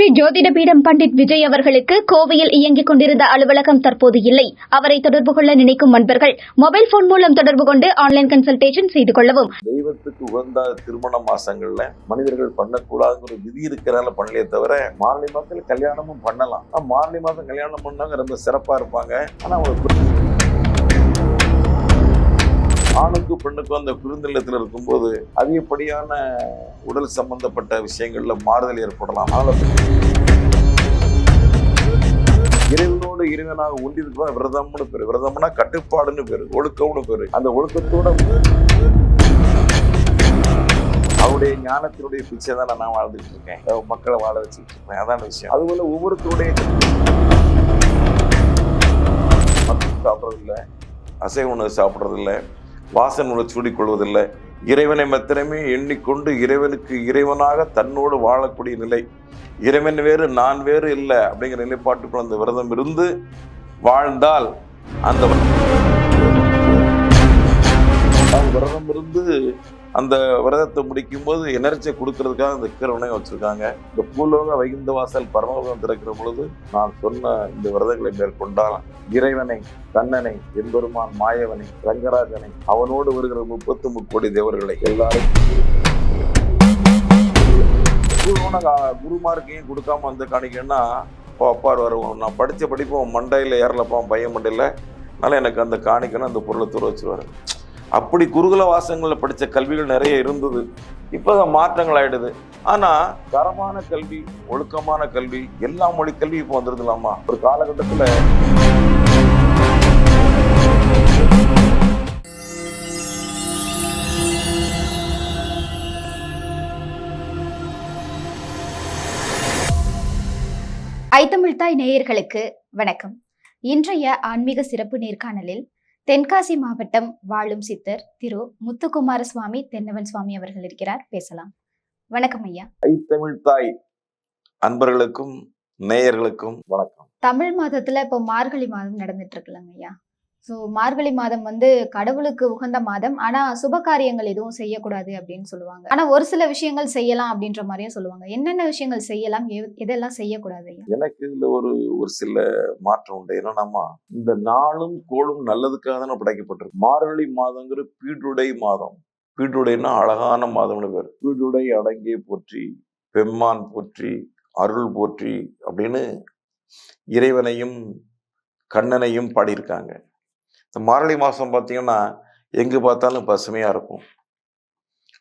ஸ்ரீ ஜோதிடபீடம் பண்டிட் விஜய் அவர்களுக்கு கோவையில் இயங்கிக் கொண்டிருந்த அலுவலகம் தற்போது இல்லை. அவரை தொடர்பு கொள்ள நினைக்கும் நண்பர்கள் மொபைல் போன் மூலம் தொடர்பு கொண்டு ஆன்லைன் கன்சல்டேஷன் செய்து கொள்ளவும். தெய்வத்துக்கு உகந்த திருமண மாசங்கள்ல மனிதர்கள் பண்ணக்கூடாதுங்கிற விதி இருக்கிறனால பண்ணலையே தவிர மார்கழி மாசத்துல கல்யாணமும் பண்ணலாம். ஆனா மார்கழி மாசம் கல்யாணம் பண்ணாங்க ரொம்ப சிறப்பா இருப்பாங்க. ஆனா அவங்க ஆணுக்கும் பெண்ணுக்கும் அந்த குறுநிலத்தில் இருக்கும்போது அதிகப்படியான உடல் சம்பந்தப்பட்ட விஷயங்களில் மாறுதல் ஏற்படலாம். அதனால இறைவனோடு இறைவனாக ஒன்றிருக்கோம் விரதம்னு பேர். விரதம்னா கட்டுப்பாடுன்னு பேர் ஒழுக்கம்னு பேர். அந்த ஒழுக்கத்தோட அவருடைய ஞானத்தினுடைய பிச்சை தான் நான் வாழ்ந்துட்டு இருக்கேன். மக்களை வாழ வச்சுட்டு இருக்கேன். அதான் விஷயம். அதுபோல ஒவ்வொருத்தருடைய மருந்து சாப்பிட்றதில்ல. அசைவ உணவு சாப்பிட்றதில்ல. வாசன் சூடிக்கொள்வதில்லை. இறைவனை மாத்திரமே எண்ணிக்கொண்டு இறைவனுக்கு இறைவனாக தன்னோடு வாழக்கூடிய நிலை. இறைவன் வேறு நான் வேறு இல்லை அப்படிங்கிற நிலைப்பாட்டுக்குள் அந்த விரதம் இருந்து வாழ்ந்தால் அந்த அந்த விரதத்தை முடிக்கும் போது எனர்ஜியை கொடுக்கறதுக்காக அந்த கீரவனையும் வச்சுருக்காங்க. இந்த பூலோக வைகுந்த வாசல் பரமலோகம் திறக்கிற பொழுது நான் சொன்ன இந்த விரதங்களை மேற்கொண்டால் இறைவனை கண்ணனை எம்பெருமான் மாயவனை ரங்கராஜனை அவனோடு வருகிற முப்பத்து முக்கோடி தேவர்களை எல்லாரும் குருவனை குருமாருக்கு ஏன் கொடுக்காம வந்து காணிக்கன்னா அப்பார் வருவோம் நான் படித்த படிப்போம் மண்டையில் ஏறலப்பான் பையன் மண்டையில். அதனால் எனக்கு அந்த காணிக்கணும் அந்த பொருளை தூர வச்சுருவாரு. அப்படி குருகுல வாசங்களில் படித்த கல்விகள் நிறைய இருந்தது. இப்போ மாற்றங்கள் ஆயிடுது. ஆனால் தரமான கல்வி ஒழுக்கமான கல்வி எல்லா மொழி கல்வி இப்போ வந்துருதுலாமா? ஒரு காலகட்டத்தில். ஐத்தமிழ்தாய் நேயர்களுக்கு வணக்கம். இன்றைய ஆன்மீக சிறப்பு நேர்காணலில் தென்காசி மாவட்டம் வாழும் சித்தர் திரு முத்துக்குமார சுவாமி தென்னவன் சுவாமி அவர்கள் இருக்கிறார். பேசலாம். வணக்கம் ஐயா. ஐத்தமிழ் தாய் அன்பர்களுக்கும் நேயர்களுக்கும் வணக்கம். தமிழ் மாதத்துல இப்போ மார்கழி மாதம் நடந்துட்டு இருக்குல்லங்க ஐயா. ஸோ மார்கழி மாதம் வந்து கடவுளுக்கு உகந்த மாதம். ஆனால் சுப காரியங்கள் எதுவும் செய்யக்கூடாது அப்படின்னு சொல்லுவாங்க. ஆனால் ஒரு சில விஷயங்கள் செய்யலாம் அப்படின்ற மாதிரியும் சொல்லுவாங்க. என்னென்ன விஷயங்கள் செய்யலாம்? எதெல்லாம் செய்யக்கூடாது எனக்கு இதில் ஒரு ஒரு சில மாற்றம் உண்டு. என்னன்னா இந்த நாளும் கோளும் நல்லதுக்காக தானே படைக்கப்பட்டிருக்கு. மார்கழி மாதங்கிற பீடுடை மாதம். பீடுடைன்னா அழகான மாதம்னு பேர். பீடுடை அடங்கே போற்றி பெம்மான் போற்றி அருள் போற்றி அப்படின்னு இறைவனையும் கண்ணனையும் பாடியிருக்காங்க. இந்த மாரளி மாதம் பார்த்தீங்கன்னா எங்கே பார்த்தாலும் பசுமையாக இருக்கும்.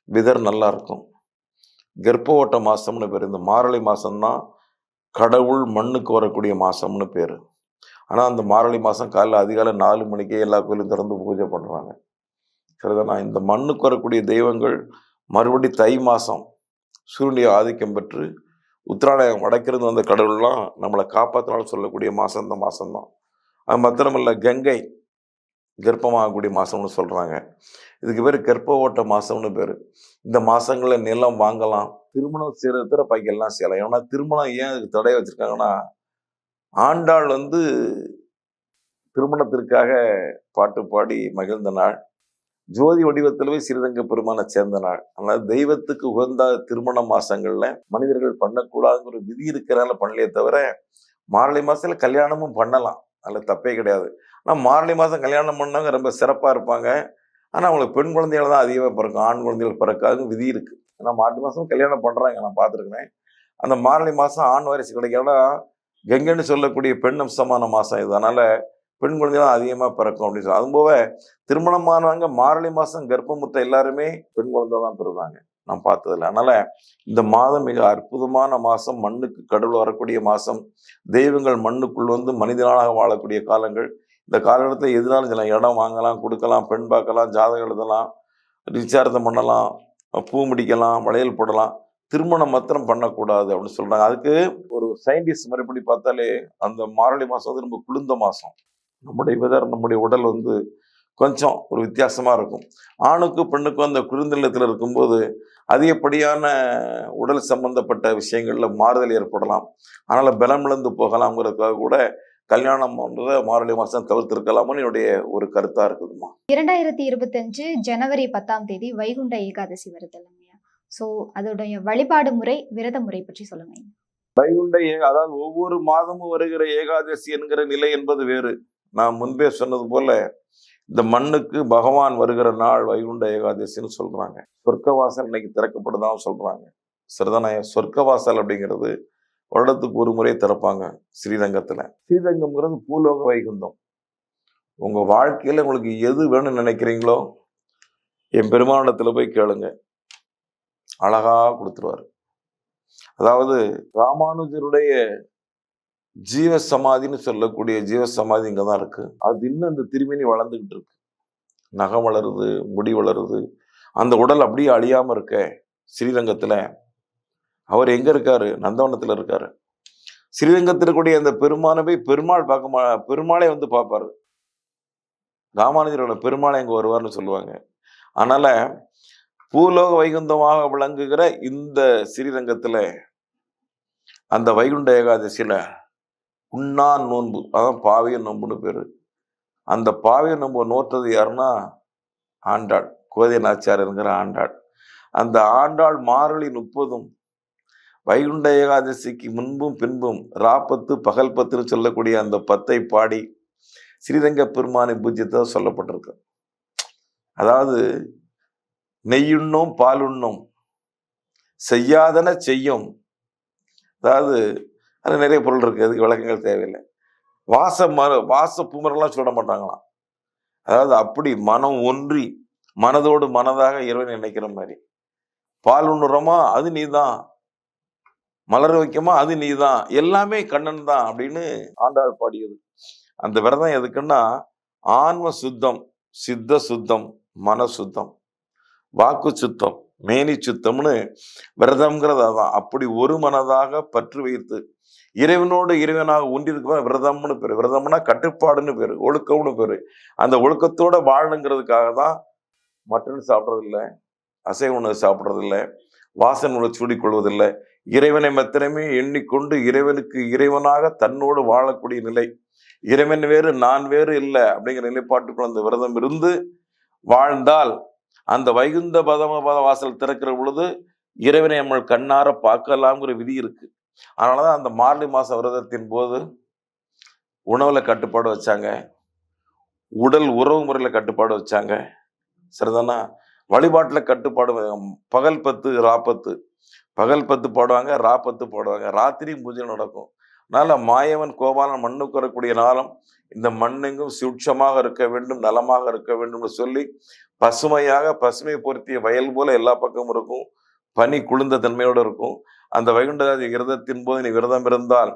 விதர் நல்லா இருக்கும். கர்ப்ப ஓட்ட மாதம்னு பேர். இந்த மாரளி மாதம்தான் கடவுள் மண்ணுக்கு வரக்கூடிய மாதம்னு பேர். ஆனால் அந்த மாரளி மாதம் காலைல அதிகாலை நாலு மணிக்கே எல்லா கோயிலும் திறந்து பூஜை பண்ணுறாங்க சரிதானா? இந்த மண்ணுக்கு வரக்கூடிய தெய்வங்கள் மறுபடி தை மாதம் சூரியனுடைய ஆதிக்கம் பெற்று உத்திராலயம் வடக்கிருந்து வந்த கடவுள்லாம் நம்மளை காப்பாற்றினாலும் சொல்லக்கூடிய மாதம் இந்த மாதம்தான் அது மாத்திரமல்ல கங்கை. கர்ப்பமாகக்கூடிய மாதம்னு சொல்கிறாங்க இதுக்கு பேர் கர்ப்ப ஓட்ட மாதம்னு பேர். இந்த மாதங்களில் நிலம் வாங்கலாம் திருமணம் செய்கிறத பைக்கெல்லாம் செய்யலாம் ஏன்னா திருமணம் ஏன் அதுக்கு தடை வச்சுருக்காங்கன்னா ஆண்டாள் வந்து திருமணத்திற்காக பாட்டு பாடி மகிழ்ந்த நாள். ஜோதி வடிவத்திலவே ஸ்ரீரங்க பெருமானை சேர்ந்த நாள். அதனால் தெய்வத்துக்கு உகந்த திருமண மாதங்களில் மனிதர்கள் பண்ணக்கூடாதுங்கிற ஒரு விதி இருக்கிறனால பண்ணலையே தவிர மார்கழி மாதத்தில் கல்யாணமும் பண்ணலாம். அதில் தப்பே கிடையாது. ஆனால் மார்கழி மாதம் கல்யாணம் பண்ணவங்க ரொம்ப சிறப்பாக இருப்பாங்க. ஆனால் அவங்களுக்கு பெண் குழந்தைகள் தான் அதிகமாக பிறக்கும். ஆண் குழந்தைகள் பிறக்காதுன்னு விதி இருக்குது ஏன்னா மார்கழி மாதம் கல்யாணம் பண்ணுறாங்க நான் பார்த்துருக்கேன் அந்த மார்கழி மாதம் ஆண் வாரிசு கிடைக்காத கெங்கன்னு சொல்லக்கூடிய பெண் அம்சமான மாதம் இது. அதனால் பெண் குழந்தை தான் அதிகமாக பிறக்கும் அப்படின்னு சொல்லி. அதுபோக போக திருமணமானவங்க மார்கழி மாதம் கர்ப்பமுத்த எல்லாருமே பெண் குழந்தை தான் பிறந்தாங்க நான் பார்த்ததில்ல. அதனால் இந்த மாதம் மிக அற்புதமான மாதம் மண்ணுக்கு கடவுள் வரக்கூடிய மாதம் தெய்வங்கள் மண்ணுக்குள் வந்து மனிதனாக வாழக்கூடிய காலங்கள். இந்த காலகட்டத்தில் எதுனாலும் சில இடம் வாங்கலாம் கொடுக்கலாம் பெண் பார்க்கலாம் ஜாதகம் எழுதலாம் நிச்சயார்த்தம் பண்ணலாம் பூ முடிக்கலாம் வளையல் போடலாம். திருமணம் மாத்திரம் பண்ணக்கூடாது அப்படின்னு சொல்கிறாங்க அதுக்கு ஒரு சயின்டிஸ்ட் மறுபடி பார்த்தாலே அந்த மார்கழி மாதம் வந்து ரொம்ப குளிர்ந்த மாதம் நம்முடைய விதர் நம்முடைய உடல் வந்து கொஞ்சம் ஒரு வித்தியாசமாக இருக்கும். ஆணுக்கு பெண்ணுக்கும் அந்த குளிர்நிலத்தில் இருக்கும்போது அதிகப்படியான உடல் சம்பந்தப்பட்ட விஷயங்களில் மாறுதல் ஏற்படலாம். அதனால் பலம் இழந்து போகலாம்ங்கிறதுக்காக கூட கல்யாணம் மார்கழி மாதம் தவிர்த்திருக்கலாம்னு என்னுடைய ஒரு கருத்தா இருக்குதுமா இரண்டாயிரத்தி இருபத்தஞ்சு ஜனவரி பத்தாம் தேதி வைகுண்ட ஏகாதசி வருது இல்லைங்கய்யா. ஸோ அதோடைய வழிபாடு முறை விரத முறை பற்றி சொல்லுங்க. வைகுண்ட ஏக அதாவது ஒவ்வொரு மாதமும் வருகிற ஏகாதசி என்கிற நிலை என்பது வேறு. நான் முன்பே சொன்னது போல இந்த மண்ணுக்கு பகவான் வருகிற நாள் வைகுண்ட ஏகாதசின்னு சொல்றாங்க. சொர்க்கவாசல் இன்னைக்கு திறக்கப்படுதான் சொல்றாங்க. சரிதானே சொர்க்கவாசல் அப்படிங்கிறது வருடத்துக்கு ஒரு முறை திறப்பாங்க ஸ்ரீரங்கத்தில். ஸ்ரீரங்கம்ங்கிறது பூலோக வைகுந்தம். உங்கள் வாழ்க்கையில் உங்களுக்கு எது வேணும்னு நினைக்கிறீங்களோ என் பெருமானிடத்தில் போய் கேளுங்க. அழகாக கொடுத்துருவாரு. அதாவது ராமானுஜருடைய ஜீவ சமாதின்னு சொல்லக்கூடிய ஜீவ சமாதி இங்கே தான் இருக்குது அது இன்னும் இந்த திருமணி வளர்ந்துக்கிட்டு இருக்கு. நகம் வளருது முடி வளருது. அந்த உடல் அப்படியே அழியாமல் இருக்க ஸ்ரீரங்கத்தில். அவர் எங்க இருக்காரு? நந்தவனத்துல இருக்காரு. ஸ்ரீரங்கத்தில் இருக்கக்கூடிய அந்த பெருமானை போய் பெருமாள் பார்க்க மா பெருமாளே வந்து பார்ப்பாரு. ராமானுஜரோட பெருமாளை அங்கே வருவார்னு சொல்லுவாங்க. அதனால பூலோக வைகுந்தமாக விளங்குகிற இந்த ஸ்ரீரங்கத்தில் அந்த வைகுண்ட ஏகாதசியில உண்ணான் நோன்பு அதான் பாவிய நோன்புன்னு பேர். அந்த பாவிய நோன்பு நோற்றது யாருன்னா ஆண்டாள் கோதை நாச்சியாருங்கிற ஆண்டாள். அந்த ஆண்டாள் மார்கழி முப்பதும் வைகுண்ட ஏகாதசிக்கு முன்பும் பின்பும் ராப்பத்து பகல் பத்துன்னு சொல்லக்கூடிய அந்த பத்தை பாடி ஸ்ரீரங்க பெருமானை பூஜ்யத்தை சொல்லப்பட்டிருக்கு. அதாவது நெய்யுண்ணும் பாலுண்ணும் செய்யாதன செய்யும். அதாவது அது நிறைய பொருள் இருக்கு அதுக்கு விளக்கங்கள் தேவையில்லை. வாச மர வாச பூமரெல்லாம் சொல்ல மாட்டாங்களாம். அதாவது அப்படி மனம் ஒன்றி மனதோடு மனதாக இறைவன் நினைக்கிற மாதிரி. பால் உண்ணுறோமா? அது நீதான். மலர் வைக்கமா அது நீதான். எல்லாமே கண்ணன் தான் அப்படின்னு ஆண்டாள் பாடியது. அந்த விரதம் எதுக்குன்னா ஆன்ம சுத்தம் சித்த சுத்தம் மன சுத்தம் வாக்கு சுத்தம் மேனி சுத்தம்னு விரதம்ங்கிறது அதான். அப்படி ஒரு மனதாக பற்று வைத்து இறைவனோடு இறைவனாக ஒன்றிருக்க விரதம்னு பேரு. விரதம்னா கட்டுப்பாடுன்னு பேரு ஒழுக்கம்னு பேர். அந்த ஒழுக்கத்தோட வாழணுங்கிறதுக்காக தான் மட்டன் சாப்பிட்றதில்ல அசைவ உணவு சாப்பிட்றதில்ல வாசன் உணவு சூடிக்கொள்வதில்லை இறைவனை மாத்திரமே எண்ணிக்கொண்டு இறைவனுக்கு இறைவனாக தன்னோடு வாழக்கூடிய நிலை. இறைவன் வேறு நான் வேறு இல்லை அப்படிங்கிற நிலைப்பாட்டுக்குள் அந்த விரதம் இருந்து வாழ்ந்தால் அந்த வைகுந்த பதம பத வாசல் திறக்கிற பொழுது இறைவனை நம்ம கண்ணார பார்க்கலாம்ங்கிற விதி இருக்கு. அதனாலதான் அந்த மார்லி மாச விரதத்தின் போது உணவுல கட்டுப்பாடு வச்சாங்க. உடல் உறவு முறையில கட்டுப்பாடு வச்சாங்க. சரிதானா? வழிபாட்டுல கட்டுப்பாடு பகல் பத்து ராப்பத்து பகல் பத்து போடுவாங்க பத்து போடுவாங்க. ராத்திரி பூஜை நடக்கும். அதனால மாயவன் கோபாலன் மண்ணுக்கு வரக்கூடிய நாளும் இந்த மண்ணெங்கும் சுட்சமாக இருக்க வேண்டும் நலமாக இருக்க வேண்டும்னு சொல்லி பசுமையாக பசுமை பொருத்திய வயல் போல எல்லா பக்கமும் இருக்கும். பனி குளிர்ந்த தன்மையோடு இருக்கும். அந்த வைகுண்டராஜ விரதத்தின் போது நீ விரதம் இருந்தால்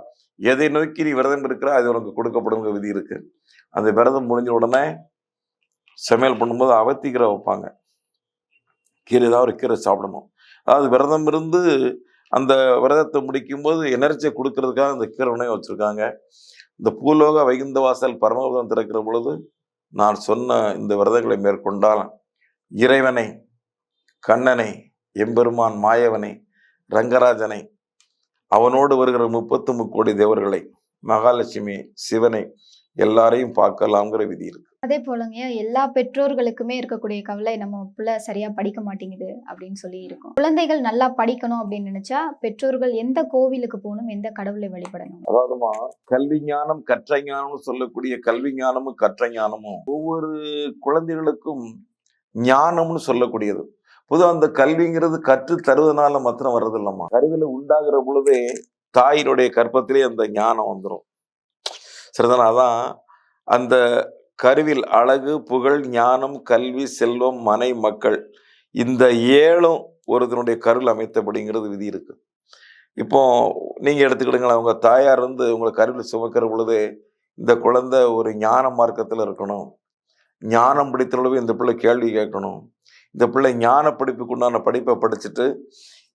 எதை நோக்கி நீ விரதம் இருக்கிறா அது உனக்கு கொடுக்கப்படுங்கிற விதி இருக்கு. அந்த விரதம் முடிஞ்ச உடனே சமையல் பண்ணும்போது அவத்திக்கீரை வைப்பாங்க. கீரை ஏதாவது ஒரு கீரை சாப்பிடணும். அதாவது விரதம் இருந்து அந்த விரதத்தை முடிக்கும்போது எனர்ஜியை கொடுக்கறதுக்காக அந்த கீரை வச்சுருக்காங்க. இந்த பூலோக வைகுந்த வாசல் பரமபதம் திறக்கிற பொழுது நான் சொன்ன இந்த விரதங்களை மேற்கொண்டால் இறைவனை கண்ணனை எம்பெருமான் மாயவனை ரங்கராஜனை அவனோடு வருகிற முப்பத்து முக்கோடி தேவர்களை மகாலட்சுமி சிவனை எல்லாரையும் பார்க்கலாம்ங்கிற விதி இருக்கு. அதே போலங்க எல்லா பெற்றோர்களுக்குமே இருக்கக்கூடிய கவலை நம்ம பிள்ளை சரியா படிக்க மாட்டேங்குது அப்படின்னு சொல்லி இருக்கும். குழந்தைகள் நல்லா படிக்கணும் அப்படின்னு நினைச்சா பெற்றோர்கள் எந்த கோவிலுக்கு போகணும் எந்த கடவுளை வழிபடணும்? அதாவதுமா கல்வி ஞானம் கற்ற ஞானம்னு சொல்லக்கூடிய கல்வி ஞானமும் கற்ற ஞானமும் ஒவ்வொரு குழந்தைகளுக்கும் ஞானம்னு சொல்லக்கூடியது. பொதுவாக அந்த கல்விங்கிறது கற்று தருவதனால மாத்திரம் வர்றது இல்லம்மா கருவில உண்டாகிற பொழுதே தாயினுடைய கற்பத்திலே அந்த ஞானம் வந்துடும் சரிதானா? அதான் அந்த கருவில் அழகு புகழ் ஞானம் கல்வி செல்வம் மனை மக்கள். இந்த ஏழும் ஒருத்தனுடைய கருள் அமைத்தபடிங்கிறது விதி இருக்கு. இப்போ நீங்க எடுத்துக்கிடுங்களேன் உங்க தாயார் வந்து உங்களை கருவில் சுமக்கிற பொழுது இந்த குழந்தை ஒரு ஞான மார்க்கத்தில் இருக்கணும். ஞானம் படித்தளவு இந்த பிள்ளை கேள்வி கேட்கணும். இந்த பிள்ளை ஞான படிப்புக்கு உண்டான படிப்பை படிச்சுட்டு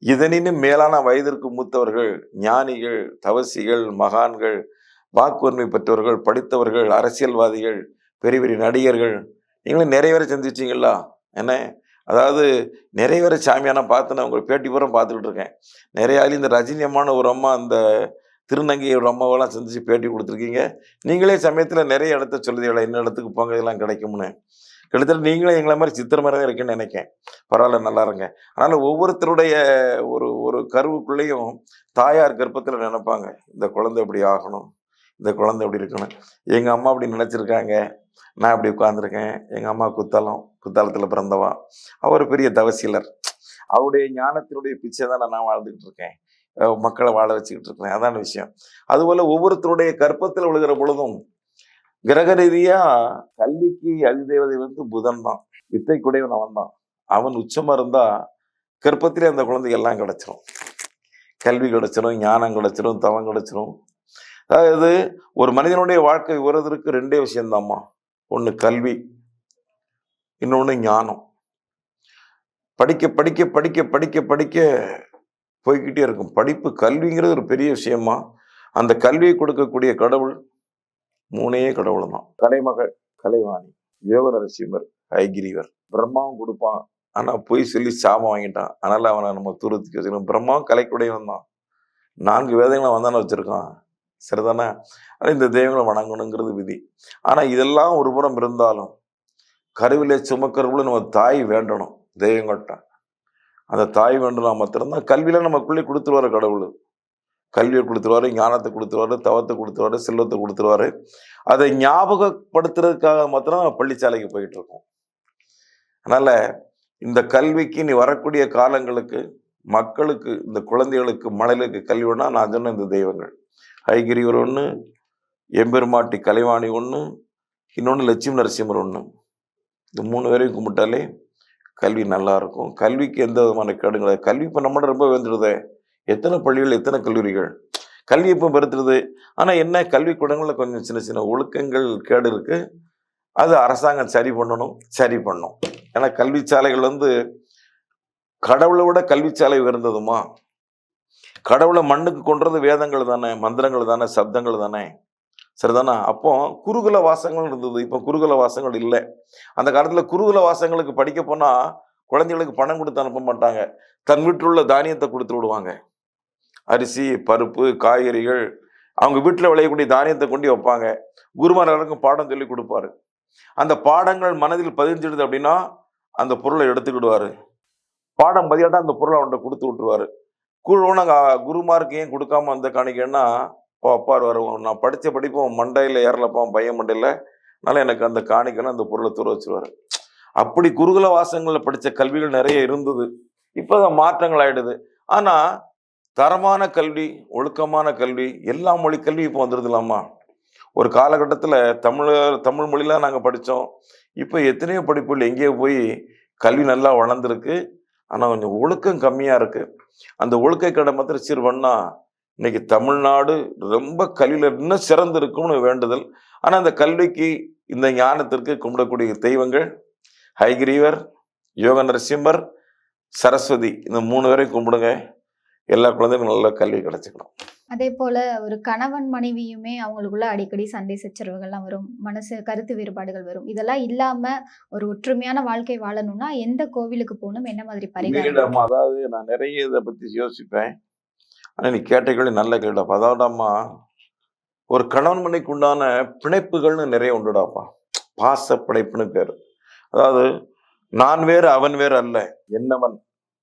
இதனினும் மேலான வயதிற்கு மூத்தவர்கள் ஞானிகள் தவசிகள் மகான்கள் வாக்குரிமை பெற்றவர்கள் படித்தவர்கள் அரசியல்வாதிகள் பெரிய பெரிய நடிகர்கள். நீங்களும் நிறைய பேரை சந்திச்சிங்களா என்ன? அதாவது நிறைய பேரை சாமியான பார்த்து நான் உங்கள் பேட்டி பூரா பார்த்துக்கிட்டு இருக்கேன். நிறைய ஆளு இந்த ரஜினி அம்மான ஒரு அம்மா அந்த திருநங்கை ஒரு அம்மாவெல்லாம் சந்திச்சு பேட்டி கொடுத்துருக்கீங்க. நீங்களே சமயத்தில் நிறைய இடத்த சொல்லுதீங்களா? என்ன இடத்துக்கு போங்க? இதெல்லாம் கிடைக்கும்னு. கிட்டத்தட்ட நீங்களே எங்களை மாதிரி சித்திர மாதிரி தான் இருக்குன்னு நினைக்கேன். பரவாயில்ல நல்லா இருங்க. அதனால் ஒவ்வொருத்தருடைய ஒரு ஒரு கருவுக்குள்ளேயும் தாயார் கர்ப்பத்தில் நினைப்பாங்க. இந்த குழந்தை இப்படி ஆகணும். இந்த குழந்தை இப்படி இருக்கணும். எங்கள் அம்மா அப்படி நினச்சிருக்காங்க. நான் இப்படி உட்காந்துருக்கேன் எங்கள் அம்மா குத்தாலம் குத்தாலத்தில் பிறந்தவா. அவர் பெரிய தவசீலர். அவருடைய ஞானத்தினுடைய பிச்சை தான் நான் வாழ்ந்துக்கிட்டு இருக்கேன். மக்களை வாழ வச்சுக்கிட்டு இருக்கேன். அதான விஷயம். அதுபோல் ஒவ்வொருத்தருடைய கற்பத்தில் விழுகிற பொழுதும் கிரக ரீதியா கல்விக்கு அதிதேவதை வந்து புதன் தான். வித்தை குடையவன் அவன் தான். அவன் உச்சமா இருந்தா கற்பத்திலே அந்த குழந்தை எல்லாம் கிடைச்சிரும். கல்வி கிடச்சிரும் ஞானம் கிடச்சிரும் தவம் கிடச்சிரும். அதாவது ஒரு மனிதனுடைய வாழ்க்கை உறதற்கு ரெண்டே விஷயந்தாம்மா ஒன்று கல்வி இன்னொன்று ஞானம். படிக்க படிக்க படிக்க படிக்க படிக்க போய்கிட்டே இருக்கும். படிப்பு கல்விங்கிறது ஒரு பெரிய விஷயமா? அந்த கல்வியை கொடுக்கக்கூடிய கடவுள் மூணே கடவுள் தான் கலைமகள் கலைவாணி யோக நரசிம்மர் ஐகிரிவர். பிரம்மாவும் கொடுப்பான். ஆனால் போய் சொல்லி சாபம் வாங்கிட்டான். அதனால் அவனை நம்ம தூரத்துக்கு வச்சுக்கணும். பிரம்மாவும் கலைக்குடையவன் தான் நான்கு வேதங்களை வந்தானே வச்சுருக்கான். சரிதானே? ஆனால் இந்த தெய்வங்களை வணங்கணுங்கிறது விதி. ஆனா இதெல்லாம் ஒரு புறம் இருந்தாலும் கருவிலே சுமக்கிறவங்களும் நம்ம தாய் வேண்டணும் தெய்வங்கள்ட்ட. அந்த தாய் வேண்டுனா மாத்திரம்தான் கல்வியில நமக்குள்ளே கொடுத்துருவாரு கடவுள். கல்வியை கொடுத்துருவாரு ஞானத்தை கொடுத்துருவாரு தவத்தை கொடுத்துருவாரு செல்வத்தை கொடுத்துருவாரு. அதை ஞாபகப்படுத்துறதுக்காக மாத்திரம் நம்ம பள்ளிச்சாலைக்கு போயிட்டு இருக்கோம் அதனால இந்த கல்விக்கு நீ வரக்கூடிய காலங்களுக்கு மக்களுக்கு இந்த குழந்தைகளுக்கு மணலுக்கு கல்வினா நான் சொன்ன இந்த தெய்வங்கள். ஐகிரிவர் ஒன்று எம்பெருமாட்டி கலைவாணி ஒன்று இன்னொன்று லட்சுமி நரசிம்மர் ஒன்று இந்த மூணு பேரையும் கும்பிட்டாலே கல்வி நல்லாயிருக்கும் கல்விக்கு எந்த விதமான கேடும் கிடையாது. கல்வி இப்போ நம்மளோட ரொம்ப வந்துடுதே எத்தனை பள்ளிகள் எத்தனை கல்லூரிகள்? கல்வி இப்போ பெருத்துடுது. ஆனால் என்ன கல்விக்கூடங்களில் கொஞ்சம் சின்ன சின்ன ஒழுக்கங்கள் கேடு இருக்குது அது அரசாங்கம் சரி பண்ணணும் சரி பண்ணும். ஏன்னா கல்வி சாலைகள் வந்து கடவுளை விட கல்வி சாலை உயர்ந்ததுமா? கடவுளை மண்ணுக்கு கொன்றது வேதங்கள் தானே மந்திரங்கள் தானே சப்தங்கள் தானே. சரிதானா? அப்போ குருகுல வாசங்கள் இருந்தது. இப்போ குருகுல வாசங்கள் இல்லை. அந்த காலத்துல குருகுல வாசங்களுக்கு படிக்க போனா குழந்தைகளுக்கு பணம் கொடுத்து அனுப்ப மாட்டாங்க. தன் வீட்டிலுள்ள தானியத்தை கொடுத்து விடுவாங்க. அரிசி பருப்பு காய்கறிகள் அவங்க வீட்டில் விளையக்கூடிய தானியத்தை கொண்டு வைப்பாங்க. குருமார் எல்லாருக்கும் பாடம் சொல்லி கொடுப்பாரு. அந்த பாடங்கள் மனதில் பதிஞ்சிடுது அப்படின்னா அந்த பொருளை எடுத்துக்கிடுவாரு. பாடம் பதியாட்டா அந்த பொருளை அவன்கிட்ட கொடுத்து விட்டுருவாரு. குழுவும் நாங்கள் குருமாருக்கு ஏன் கொடுக்காம அந்த காணிக்கைன்னா ஓ அப்பார் வருவோம் நான் படித்த படிப்பும் மண்டையில் ஏறலப்பான் பையன் மண்டையில். அதனால் எனக்கு அந்த காணிக்கைன்னு அந்த பொருளை தூர வச்சுருவார். அப்படி குருகுல வாசங்களில் படித்த கல்விகள் நிறைய இருந்தது. இப்போ தான் மாற்றங்கள் ஆகிடுது ஆனால் தரமான கல்வி ஒழுக்கமான கல்வி எல்லா மொழி கல்வி இப்போ வந்துடுதுலாமா ஒரு காலகட்டத்தில் தமிழர் தமிழ் மொழிலாம் நாங்கள் படித்தோம் இப்போ எத்தனையோ படிப்புகள் எங்கேயோ போய் கல்வி நல்லா வளர்ந்துருக்கு. ஆனால் கொஞ்சம் ஒழுக்கம் கம்மியாக இருக்குது அந்த ஒழுக்க கடை மாத்திரம் சீர்வண்ணா இன்னைக்கு தமிழ்நாடு ரொம்ப கல்வியில் இன்னும் சிறந்திருக்கும்னு வேண்டுதல். ஆனால் அந்த கல்விக்கு இந்த ஞானத்திற்கு கும்பிடக்கூடிய தெய்வங்கள் ஹைகிரீவர் யோக நரசிம்மர் சரஸ்வதி இந்த மூணு பேரையும் கும்பிடுங்க. எல்லா குழந்தைகளும் நல்ல கல்வி கிடச்சிக்கணும். அதே போல ஒரு கணவன் மனைவியுமே அவங்களுக்குள்ள அடிக்கடி சண்டை சச்சரவுகள்லாம் வரும். மனசு கருத்து வேறுபாடுகள் வரும். இதெல்லாம் இல்லாம ஒரு ஒற்றுமையான வாழ்க்கை வாழணும்னா எந்த கோவிலுக்கு போகணும்? என்ன மாதிரி பரிகாரம்? அதாவது நான் நிறைய இதை பற்றி யோசிப்பேன். ஆனால் நீ கேட்ட கேள்வி நல்ல கேள்விடாப்பா. அதாவதாம்மா ஒரு கணவன் மனைக்கு உண்டான பிணைப்புகள்னு நிறைய உண்டுடாப்பா. பாச பிணைப்புன்னு பேர். அதாவது நான் வேறு அவன் வேறு அல்ல. என்னவன்?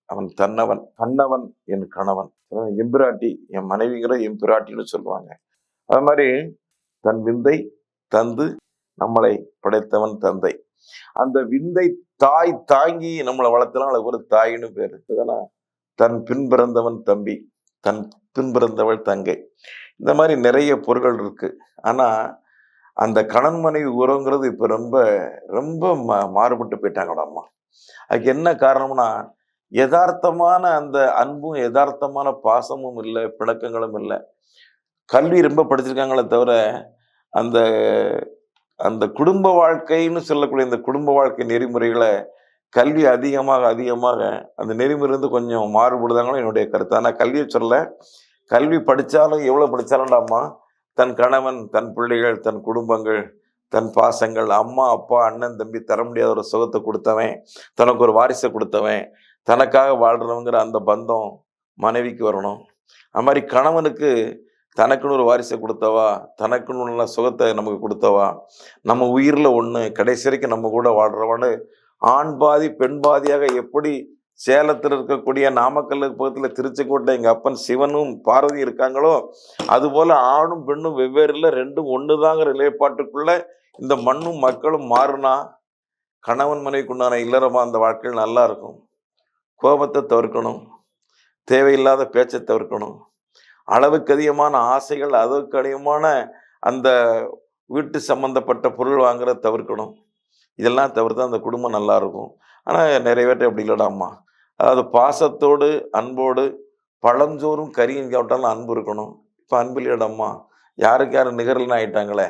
அவன் தன்னவன் கண்ணவன் என் கணவன். எம்பிராட்டி என் மனைவிங்கிற எம்பிராட்டின்னு சொல்லுவாங்க. அது மாதிரி தன் விந்தை தந்து நம்மளை படைத்தவன் தந்தை. அந்த விந்தை தாய் தாங்கி நம்மளை வளர்த்தலாம். அதுக்கு ஒரு தாயின்னு பேர். இதுதானே? தன் பின்பிறந்தவன் தம்பி தன் பின்பிறந்தவள் தங்கை. இந்த மாதிரி நிறைய பொருள்கள் இருக்கு. ஆனா அந்த கணன் மனைவி உறவுங்கிறது இப்ப ரொம்ப ரொம்ப மா மாறுபட்டு போயிட்டாங்களா அம்மா. அதுக்கு என்ன காரணம்னா யதார்த்தமான அந்த அன்பும் யதார்த்தமான பாசமும் இல்லை பிணக்கங்களும் இல்லை. கல்வி ரொம்ப படிச்சிருக்காங்களே தவிர அந்த அந்த குடும்ப வாழ்க்கைன்னு சொல்லக்கூடிய இந்த குடும்ப வாழ்க்கை நெறிமுறைகளை கல்வி அதிகமாக அதிகமாக அந்த நெறிமுறை கொஞ்சம் மாறுபடுதாங்களோ என்னுடைய கருத்து. ஆனால் கல்வியை சொல்ல கல்வி படித்தாலும் எவ்வளோ படித்தாலும்டாம்மா தன் கணவன் தன் பிள்ளைகள் தன் குடும்பங்கள் தன் பாசங்கள் அம்மா அப்பா அண்ணன் தம்பி தர முடியாத ஒரு சுகத்தை கொடுத்தவன் தனக்கு ஒரு வாரிசை கொடுத்தவன் தனக்காக வாழ்கிறவங்கிற அந்த பந்தம் மனைவிக்கு வரணும். அது மாதிரி கணவனுக்கு தனக்குன்னு ஒரு வாரிசை கொடுத்தவா? தனக்குன்னு நல்ல சுகத்தை நமக்கு கொடுத்தவா? நம்ம உயிரில் ஒன்று கடைசி வரைக்கும் நம்ம கூட வாழ்கிறவான்னு ஆண் பாதி பெண் பாதியாக எப்படி சேலத்தில் இருக்கக்கூடிய நாமக்கல் பக்கத்தில் திருச்சிக்கோட்டை எங்கள் அப்பன் சிவனும் பார்வதி இருக்காங்களோ அதுபோல் ஆணும் பெண்ணும் வெவ்வேறுல ரெண்டும் ஒன்று தாங்கிற நிலைப்பாட்டுக்குள்ளே இந்த மண்ணும் மக்களும் மாறுனா கணவன் மனைவிக்குண்டான இல்லறமா அந்த வாழ்க்கையில் நல்லா இருக்கும். கோபத்தை தவிர்க்கணும். தேவையில்லாத பேச்சை தவிர்க்கணும். அளவுக்கு அதிகமான ஆசைகள் அளவுக்கு அதிகமான அந்த வீட்டு சம்பந்தப்பட்ட பொருள் வாங்குறத தவிர்க்கணும். இதெல்லாம் தவிர்த்து அந்த குடும்பம் நல்லா இருக்கும் ஆனால் நிறைய பேர்ட்ட அப்படி இல்லைடா அம்மா. அதாவது பாசத்தோடு அன்போடு பழஞ்சோறும் கறியும் சாப்பிட்டாலும் அன்பு இருக்கணும். இப்போ அன்பு இல்லையடம்மா யாருக்கு யாரும் நிகரில்னு ஆயிட்டாங்களே.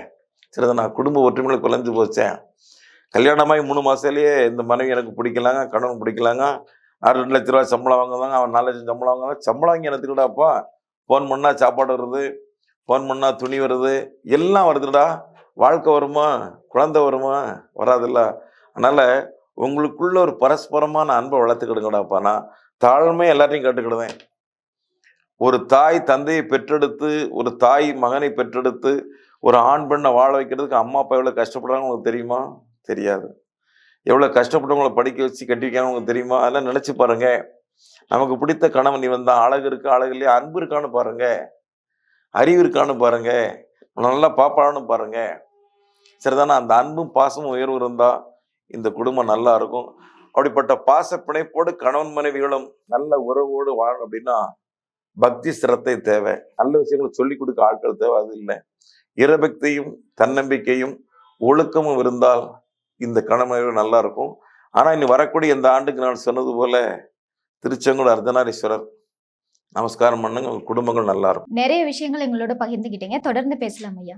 சரி நான் குடும்ப ஒற்றுமையில குலைஞ்சு போச்சேன். கல்யாணமாகி மூணு மாதத்துலேயே இந்த மனைவி எனக்கு பிடிக்கலாங்க கணவன் பிடிக்கலாங்க. அவர் ரெண்டு லட்ச ரூபா சம்பளம் வாங்குவாங்க அவன் நாலு லட்சம் சம்பளம் வாங்குவாங்க சம்பளம் வாங்கி எனத்துக்கிட்டாப்பா ஃபோன் பண்ணால் சாப்பாடு வருது ஃபோன் பண்ணால் துணி வருது எல்லாம் வருதுடா. வாழ்க்கை வருமா? குழந்தை வருமா? வராதுல்ல. அதனால் உங்களுக்குள்ள ஒரு பரஸ்பரமான அன்பை வளர்த்துக்கிடுங்கடாப்பா. நான் தாழ்மை எல்லாத்தையும் கேட்டுக்கிடுவேன். ஒரு தாய் தந்தையை பெற்றெடுத்து ஒரு தாய் மகனை பெற்றெடுத்து ஒரு ஆண் பெண்ணை வாழ வைக்கிறதுக்கு அம்மா அப்பா எவ்வளோ கஷ்டப்படுறாங்க உங்களுக்கு தெரியுமா? தெரியாது. எவ்வளோ கஷ்டப்பட்டவங்கள படிக்க வச்சு கட்டி வைக்காங்க தெரியுமா? அதெல்லாம் நினச்சி பாருங்க. நமக்கு பிடித்த கணவன் இவன் தான். அழகு இருக்கு அழகு இல்லையா? அன்பு இருக்கான்னு பாருங்க. அறிவு இருக்கான்னு பாருங்க. நல்லா பாப்பான்னு பாருங்க. சரிதானே? அந்த அன்பும் பாசமும் உயர்வு இருந்தா இந்த குடும்பம் நல்லா இருக்கும். அப்படிப்பட்ட பாச பிணைப்போடு கணவன் மனைவிகளும் நல்ல உறவோடு வாழணும் அப்படின்னா பக்தி சிரத்தை தேவை. நல்ல விஷயங்களை சொல்லிக் கொடுக்க ஆட்கள் தேவை அது இல்லை. இரபக்தியும் தன்னம்பிக்கையும் ஒழுக்கமும் இருந்தால் இந்த கணவன் நல்லா இருக்கும் ஆனா இனி வரக்கூடிய இந்த ஆண்டுக்கு நான் சொன்னது போல திருச்செங்கோடு அர்த்தநாரீஸ்வரர் நமஸ்காரம் பண்ணுங்க உங்க குடும்பங்கள் நல்லா இருக்கும் நிறைய விஷயங்கள் எங்களோட பகிர்ந்துக்கிட்டீங்க தொடர்ந்து பேசலாம் ஐயா.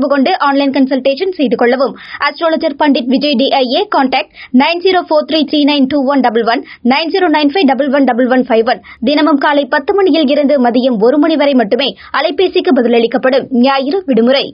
தொடர்பு கொண்டு ஆன்லைன் கன்சல்டேஷன் செய்து கொள்ளவும். Astrologer Pandit Vijay DIA contact nine zero four three three nine two one double one nine zero nine five double one double one five one தினமும் காலை பத்து மணியில் இருந்து மதியம் ஒரு மணி வரை மட்டுமே அலைபேசிக்கு பதிலளிக்கப்படும் ஞாயிறு விடுமுறை.